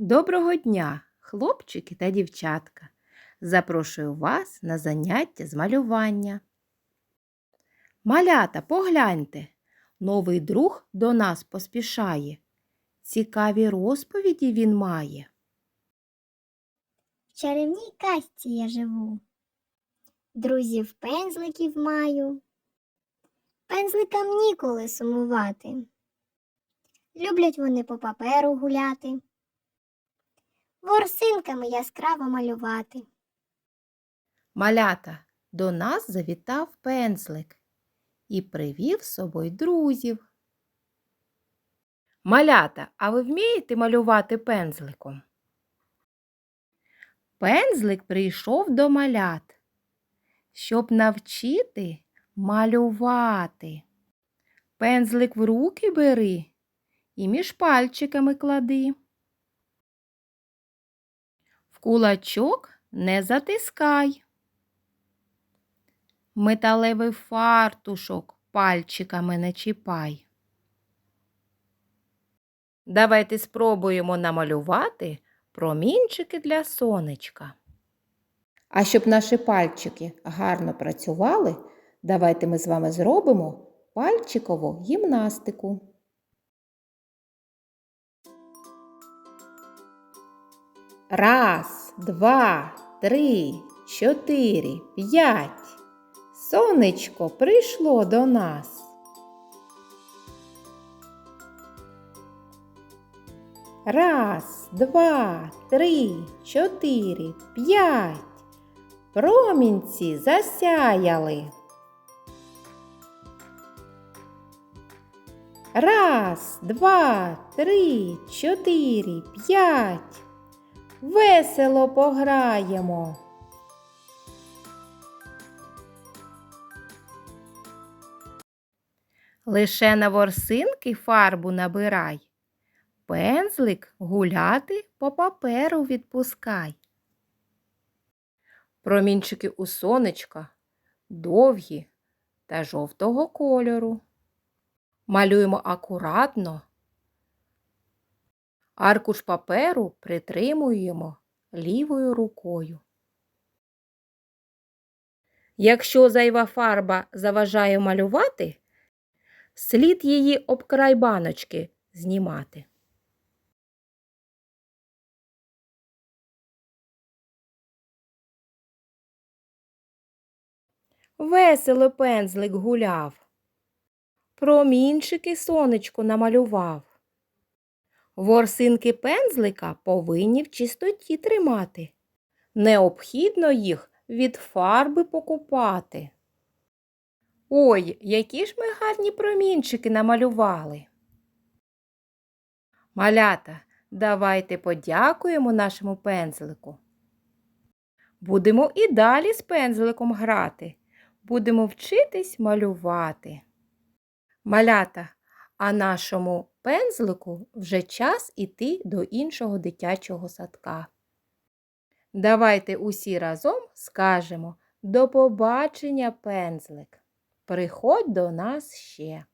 Доброго дня, хлопчики та дівчатка! Запрошую вас на заняття з малювання. Малята, погляньте, новий друг до нас поспішає. Цікаві розповіді він має. В чарівній казці я живу. Друзів пензликів маю. Пензликам ніколи сумувати. Люблять вони по паперу гуляти. Ворсинками яскраво малювати. Малята, до нас завітав пензлик і привів з собою друзів. Малята, а ви вмієте малювати пензликом? Пензлик прийшов до малят, щоб навчити малювати. Пензлик в руки бери і між пальчиками клади. Кулачок не затискай. Металевий фартушок пальчиками не чіпай. Давайте спробуємо намалювати промінчики для сонечка. А щоб наші пальчики гарно працювали, давайте ми з вами зробимо пальчикову гімнастику. Раз, два, три, чотири, п'ять. Сонечко прийшло до нас. Раз, два, три, чотири, п'ять. Промінці засяяли. Раз, два, три, чотири, п'ять. Весело пограємо. Лише на ворсинки фарбу набирай. Пензлик гуляти по паперу відпускай. Промінчики у сонечка довгі та жовтого кольору. Малюємо акуратно. Аркуш паперу притримуємо лівою рукою. Якщо зайва фарба заважає малювати, слід її об край баночки знімати. Весело пензлик гуляв. Промінчики сонечко намалював. Ворсинки пензлика повинні в чистоті тримати. Необхідно їх від фарби покупати. Ой, які ж ми гарні промінчики намалювали. Малята, давайте подякуємо нашому пензлику. Будемо і далі з пензликом грати. Будемо вчитись малювати. Малята, а нашому пензлику вже час іти до іншого дитячого садка. Давайте усі разом скажемо до побачення, пензлик. Приходь до нас ще.